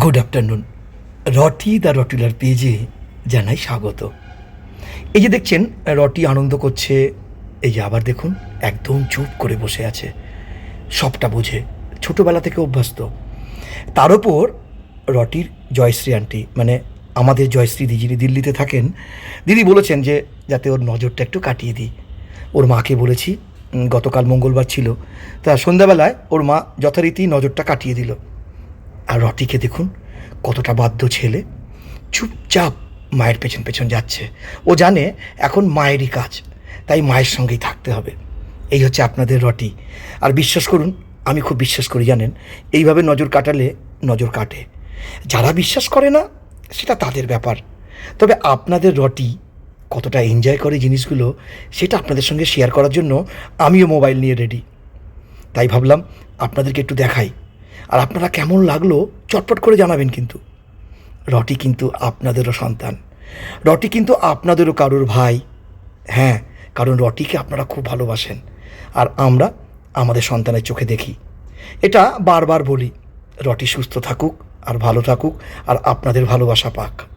Good afternoon রটি the রটিলার পেজে জানাই স্বাগত। এই যে দেখছেন, রটি আনন্দ করছে, এই যে আবার দেখুন, একদম চুপ করে বসে আছে। সবটা বোঝে, ছোটোবেলা থেকে অভ্যস্ত। তার ওপর রটির জয়শ্রী আন্টি মানে আমাদের জয়শ্রী দি যিনি দিল্লিতে থাকেন, দিদি বলেছেন যে যাতে ওর নজরটা একটু কাটিয়ে দিই। ওর মাকে বলেছি গতকাল মঙ্গলবার ছিল। তা সন্ধ্যাবেলায় ওর মা যথারীতি নজরটা কাটিয়ে দিল। আর রটিকে দেখুন, কতটা বাধ্য ছেলে। চুপচাপ মায়ের পেছন পেছন যাচ্ছে। ও জানে এখন মায়েরই কাজ, তাই মায়ের সঙ্গেই থাকতে হবে। এই হচ্ছে আপনাদের রটি আর বিশ্বাস করুন, আমি খুব বিশ্বাস করি, জানেন? এইভাবে নজর কাটালে নজর কাটে। যারা বিশ্বাস করে না, সেটা তাদের ব্যাপার। তবে আপনাদের রটি কতটা এনজয় করে জিনিসগুলো, সেটা আপনাদের সঙ্গে শেয়ার করার জন্য আমিও মোবাইল নিয়ে রেডি তাই ভাবলাম আপনাদেরকে একটু দেখাই। আর আপনারা কেমন লাগল, চটপট করে জানাবেন কিন্তু। রটি কিন্তু আপনাদেরও সন্তান। রটি কিন্তু আপনাদেরও কারোর ভাই। হ্যাঁ কারণ রটিকে আপনারা খুব ভালোবাসেন। আর আমরা আমাদের সন্তানের চোখে দেখি। এটা বারবার বলি, রটি সুস্থ থাকুক আর ভালো থাকুক আর আপনাদের ভালোবাসা পাক।